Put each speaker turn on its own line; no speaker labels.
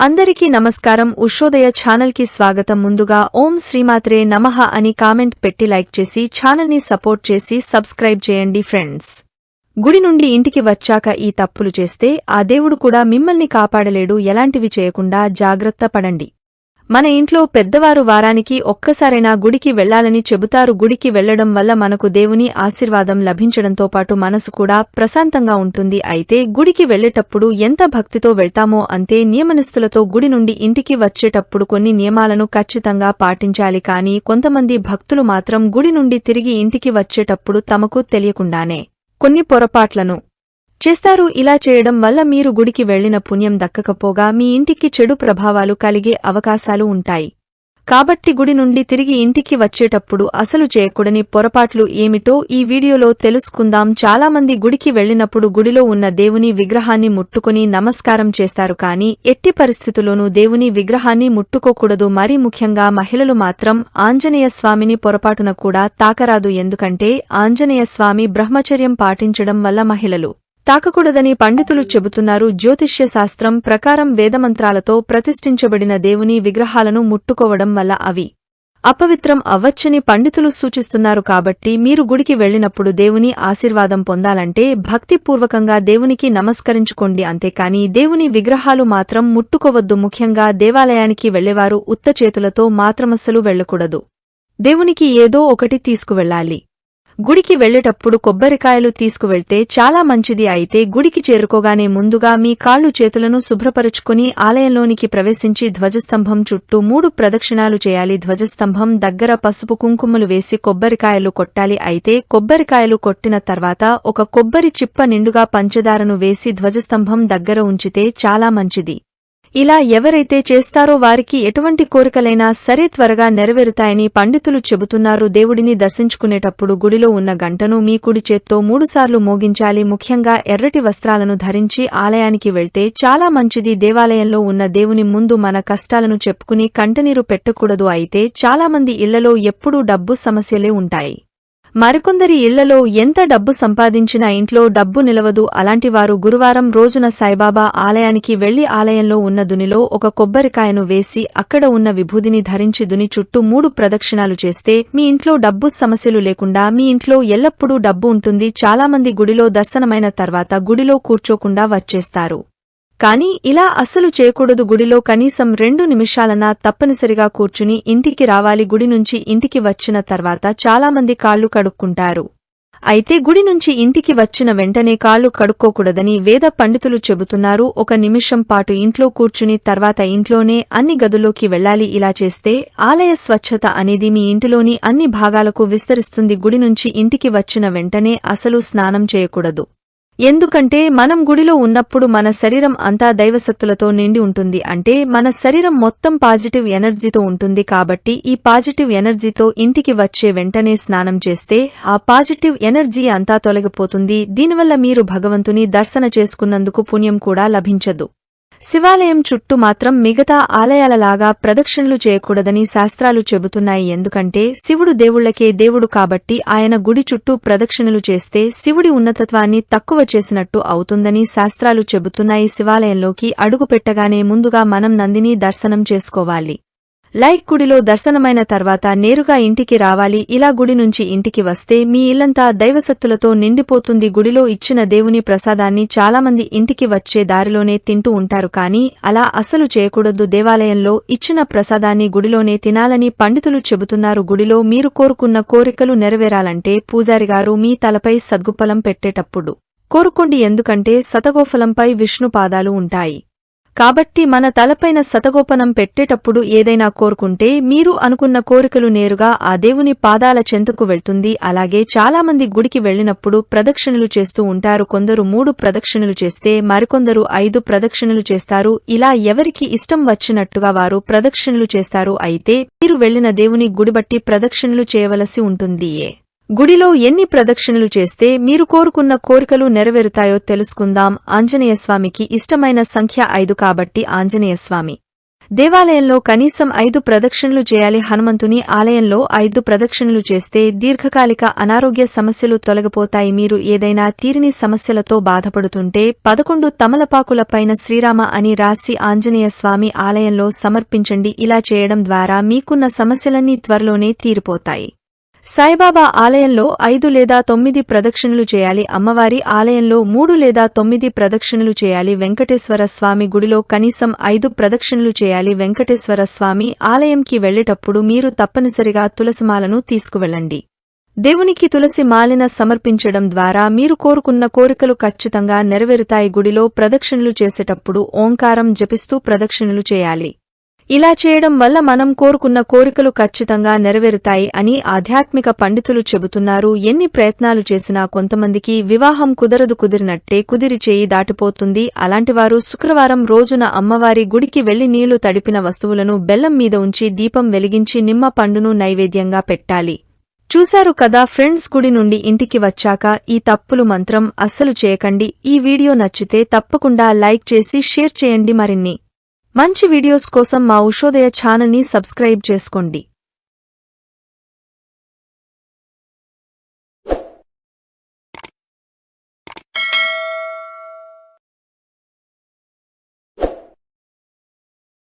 అందరికీ నమస్కారం. ఉషోదయ ఛానల్కి స్వాగతం. ముందుగా ఓం శ్రీమాత్రే నమః అని కామెంట్ పెట్టి లైక్ చేసి ఛానల్ని సపోర్ట్ చేసి సబ్స్క్రైబ్ చేయండి ఫ్రెండ్స్. గుడి నుండి ఇంటికి వచ్చాక ఈ తప్పులు చేస్తే ఆ దేవుడు కూడా మిమ్మల్ని కాపాడలేడు. ఎలాంటివి చేయకుండా జాగ్రత్త పడండి. మన ఇంట్లో పెద్దవారు వారానికి ఒక్కసారైనా గుడికి వెళ్ళాలని చెబుతారు. గుడికి వెళ్ళడం వల్ల మనకు దేవుని ఆశీర్వాదం లభించడంతో పాటు మనసు కూడా ప్రశాంతంగా ఉంటుంది. అయితే గుడికి వెళ్ళేటప్పుడు ఎంత భక్తితో వెళ్తామో అంతే నియమనిస్తులతో గుడి నుండి ఇంటికి వచ్చేటప్పుడు కొన్ని నియమాలను ఖచ్చితంగా పాటించాలి. కానీ కొంతమంది భక్తులు మాత్రం గుడి నుండి తిరిగి ఇంటికి వచ్చేటప్పుడు తమకు తెలియకుండానే కొన్ని పొరపాట్లను చేస్తారు. ఇలా చేయడం వల్ల మీరు గుడికి వెళ్ళిన పుణ్యం దక్కకపోగా మీ ఇంటికి చెడు ప్రభావాలు కలిగే అవకాశాలు ఉంటాయి. కాబట్టి గుడి నుండి తిరిగి ఇంటికి వచ్చేటప్పుడు అసలు చేయకూడని పొరపాట్లు ఏమిటో ఈ వీడియోలో తెలుసుకుందాం. చాలామంది గుడికి వెళ్ళినప్పుడు గుడిలో ఉన్న దేవుని విగ్రహాన్ని ముట్టుకుని నమస్కారం చేస్తారు కానీ ఎట్టి పరిస్థితుల్లోనూ దేవుని విగ్రహాన్ని ముట్టుకోకూడదు. మరీ ముఖ్యంగా మహిళలు మాత్రం ఆంజనేయ స్వామిని పొరపాటున కూడా తాకరాదు. ఎందుకంటే ఆంజనేయ స్వామి బ్రహ్మచర్యం పాటించడం వల్ల మహిళలు తాకకూడదని పండితులు చెబుతున్నారు. జ్యోతిష్య శాస్త్రం ప్రకారం వేదమంత్రాలతో ప్రతిష్ఠించబడిన దేవుని విగ్రహాలను ముట్టుకోవడం వల్ల అవి అపవిత్రం అవ్వచ్చని పండితులు సూచిస్తున్నారు కాబట్టి మీరు గుడికి వెళ్ళినప్పుడు దేవుని ఆశీర్వాదం పొందాలంటే భక్తిపూర్వకంగా దేవునికి నమస్కరించుకోండి అంతేకాని దేవుని విగ్రహాలు మాత్రం ముట్టుకోవద్దు. ముఖ్యంగా దేవాలయానికి వెళ్ళేవారు ఉత్త చేతులతో మాత్రమస్సలు వెళ్ళకూడదు దేవునికి ఏదో ఒకటి తీసుకువెళ్ళాలి గుడికి వెళ్ళేటప్పుడు కొబ్బరికాయలు తీసుకువెళ్తే చాలా మంచిది అయితే గుడికి చేరుకోగానే ముందుగా మీ కాళ్ళు చేతులను శుభ్రపరుచుకుని ఆలయంలోనికి ప్రవేశించి ధ్వజస్తంభం చుట్టూ మూడు ప్రదక్షిణాలు చేయాలి. ధ్వజస్తంభం దగ్గర పసుపు కుంకుమలు వేసి కొబ్బరికాయలు కొట్టాలి. అయితే కొబ్బరికాయలు కొట్టిన తర్వాత ఒక కొబ్బరి చిప్ప నిండుగా పంచదారను వేసి ధ్వజస్తంభం దగ్గర ఉంచితే చాలా మంచిది. ఇలా ఎవరైతే చేస్తారో వారికి ఎటువంటి కోరికలైనా సరే త్వరగా నెరవేరుతాయని పండితులు చెబుతున్నారు. దేవుడిని దర్శించుకునేటప్పుడు గుడిలో ఉన్న గంటను మీ కుడి చేత్తో మూడుసార్లు మోగించాలి. ముఖ్యంగా ఎర్రటి వస్త్రాలను ధరించి ఆలయానికి వెళ్తే చాలా మంచిది. దేవాలయంలో ఉన్న దేవుని ముందు మన కష్టాలను చెప్పుకుని కంటనీరు పెట్టకూడదు. అయితే చాలామంది ఇళ్ళలో ఎప్పుడూ డబ్బు సమస్యలే ఉంటాయి. మరికొందరి ఇళ్ళలో ఎంత డబ్బు సంపాదించినా ఇంట్లో డబ్బు నిలవదు. అలాంటివారు గురువారం రోజున సాయిబాబా ఆలయానికి వెళ్ళి ఆలయంలో ఉన్న దునిలో ఒక కొబ్బరికాయను వేసి అక్కడ ఉన్న విభూదిని ధరించి దుని చుట్టూ మూడు ప్రదక్షిణాలు చేస్తే మీ ఇంట్లో డబ్బు సమస్యలు లేకుండా మీ ఇంట్లో ఎల్లప్పుడూ డబ్బు ఉంటుంది. చాలామంది గుడిలో దర్శనమైన తర్వాత గుడిలో కూర్చోకుండా వచ్చేస్తారు. కానీ ఇలా అస్సలు చేయకూడదు గుడిలో కనీసం రెండు నిమిషాలన్నా తప్పనిసరిగా కూర్చుని ఇంటికి రావాలి. గుడి నుంచి ఇంటికి వచ్చిన తర్వాత చాలామంది కాళ్ళు కడుక్కుంటారు. అయితే గుడి నుంచి ఇంటికి వచ్చిన వెంటనే కాళ్ళు కడుక్కోకూడదని వేద పండితులు చెబుతున్నారు. ఒక నిమిషం పాటు ఇంట్లో కూర్చుని తర్వాత ఇంట్లోనే అన్ని గదుల్లోకి వెళ్ళాలి ఇలా చేస్తే ఆలయ స్వచ్ఛత అనేది మీ ఇంటిలోని అన్ని భాగాలకు విస్తరిస్తుంది. గుడి నుంచి ఇంటికి వచ్చిన వెంటనే అసలు స్నానం చేయకూడదు. ఎందుకంటే మనం గుడిలో ఉన్నప్పుడు మన శరీరం అంతా దైవశక్తులతో నిండి ఉంటుంది. అంటే మన శరీరం మొత్తం పాజిటివ్ ఎనర్జీతో ఉంటుంది కాబట్టి ఈ పాజిటివ్ ఎనర్జీతో ఇంటికి వచ్చే వెంటనే స్నానం చేస్తే ఆ పాజిటివ్ ఎనర్జీ అంతా తొలగిపోతుంది. దీనివల్ల మీరు భగవంతుని దర్శన చేసుకున్నందుకు పుణ్యం కూడా లభించదు. శివాలయం చుట్టూ మాత్రం మిగతా ఆలయాలలాగా ప్రదక్షిణలు చేయకూడదని శాస్త్రాలు చెబుతున్నాయి. ఎందుకంటే శివుడు దేవుళ్ళకే దేవుడు కాబట్టి ఆయన గుడి చుట్టూ ప్రదక్షిణలు చేస్తే శివుడి ఉన్నతత్వాన్ని తక్కువ చేసినట్టు అవుతుందని శాస్త్రాలు చెబుతున్నాయి. శివాలయంలోకి అడుగుపెట్టగానే ముందుగా మనం నందిని దర్శనం చేసుకోవాలి. లైక్ గుడిలో దర్శనమైన తర్వాత నేరుగా ఇంటికి రావాలి. ఇలా గుడి నుంచి ఇంటికి వస్తే మీ ఇల్లంతా దైవశక్తులతో నిండిపోతుంది. గుడిలో ఇచ్చిన దేవుని ప్రసాదాన్ని చాలామంది ఇంటికి వచ్చే దారిలోనే తింటూ ఉంటారు. కానీ అలా అసలు చేయకూడదు. దేవాలయంలో ఇచ్చిన ప్రసాదాన్ని గుడిలోనే తినాలని పండితులు చెబుతున్నారు. గుడిలో మీరు కోరుకున్న కోరికలు నెరవేరాలంటే పూజారిగారు మీ తలపై సద్గుప్పలం పెట్టేటప్పుడు కోరుకోండి. ఎందుకంటే శతగోఫలంపై విష్ణుపాదాలు ఉంటాయి. కాబట్టి మన తలపైన శతగోపనం పెట్టేటప్పుడు ఏదైనా కోరుకుంటే మీరు అనుకున్న కోరికలు నేరుగా ఆ దేవుని పాదాల చెంతకు వెళ్తుంది. అలాగే చాలామంది గుడికి వెళ్ళినప్పుడు ప్రదక్షిణలు చేస్తూ ఉంటారు. కొందరు మూడు ప్రదక్షిణలు చేస్తే మరికొందరు ఐదు ప్రదక్షిణలు చేస్తారు. ఇలా ఎవరికి ఇష్టం వచ్చినట్టుగా వారు ప్రదక్షిణలు చేస్తారు. అయితే మీరు వెళ్ళిన దేవుని గుడిబట్టి ప్రదక్షిణలు చేయవలసి ఉంటుంది గుడిలో ఎన్ని ప్రదక్షిణలు చేస్తే మీరు కోరుకున్న కోరికలు నెరవేరుతాయో తెలుసుకుందాం. ఆంజనేయస్వామికి ఇష్టమైన సంఖ్య ఐదు కాబట్టి ఆంజనేయస్వామి. దేవాలయంలో కనీసం ఐదు ప్రదక్షిణలు చేయాలి. హనుమంతుని ఆలయంలో ఐదు ప్రదక్షిణలు చేస్తే దీర్ఘకాలిక అనారోగ్య సమస్యలు తొలగిపోతాయి. మీరు ఏదైనా తీరిని సమస్యలతో బాధపడుతుంటే పదకొండు తమలపాకులపైన శ్రీరామ అని రాసి ఆంజనేయస్వామి ఆలయంలో సమర్పించండి. ఇలా చేయడం ద్వారా మీకున్న సమస్యలన్నీ త్వరలోనే తీరిపోతాయి. సాయిబాబా ఆలయంలో ఐదు లేదా తొమ్మిది ప్రదక్షిణలు చేయాలి. అమ్మవారి ఆలయంలో మూడు లేదా తొమ్మిది ప్రదక్షిణలు చేయాలి. వెంకటేశ్వర స్వామి గుడిలో కనీసం ఐదు ప్రదక్షిణలు చేయాలి. వెంకటేశ్వర స్వామి ఆలయంకి వెళ్ళేటప్పుడు మీరు తప్పనిసరిగా తులసిమాలను తీసుకువెళ్ళండి. దేవునికి తులసి మాలిన సమర్పించడం ద్వారా మీరు కోరుకున్న కోరికలు ఖచ్చితంగా నెరవేరుతాయి. గుడిలో ప్రదక్షిణలు చేసేటప్పుడు ఓంకారం జపిస్తూ ప్రదక్షిణలు చేయాలి. ఇలా చేయడం వల్ల మనం కోరుకున్న కోరికలు ఖచ్చితంగా నెరవేరుతాయి అని ఆధ్యాత్మిక పండితులు చెబుతున్నారు. ఎన్ని ప్రయత్నాలు చేసినా కొంతమందికి వివాహం కుదరదు కుదిరినట్టే కుదిరి చేయి దాటిపోతుంది. అలాంటివారు శుక్రవారం రోజున అమ్మవారి గుడికి వెళ్ళి నీళ్ళు తడిపిన వస్తువులను బెల్లం మీద ఉంచి దీపం వెలిగించి నిమ్మ పండును నైవేద్యంగా పెట్టాలి. చూశారు కదా ఫ్రెండ్స్ గుడి నుండి ఇంటికి వచ్చాక ఈ తప్పులు మంత్రం అస్సలు చేయకండి. ఈ వీడియో నచ్చితే తప్పకుండా లైక్ చేసి షేర్ చేయండి మరిన్ని. మంచి వీడియోస్ కోసం మా ఉషోదయ ఛానల్ని సబ్స్క్రైబ్ చేసుకోండి.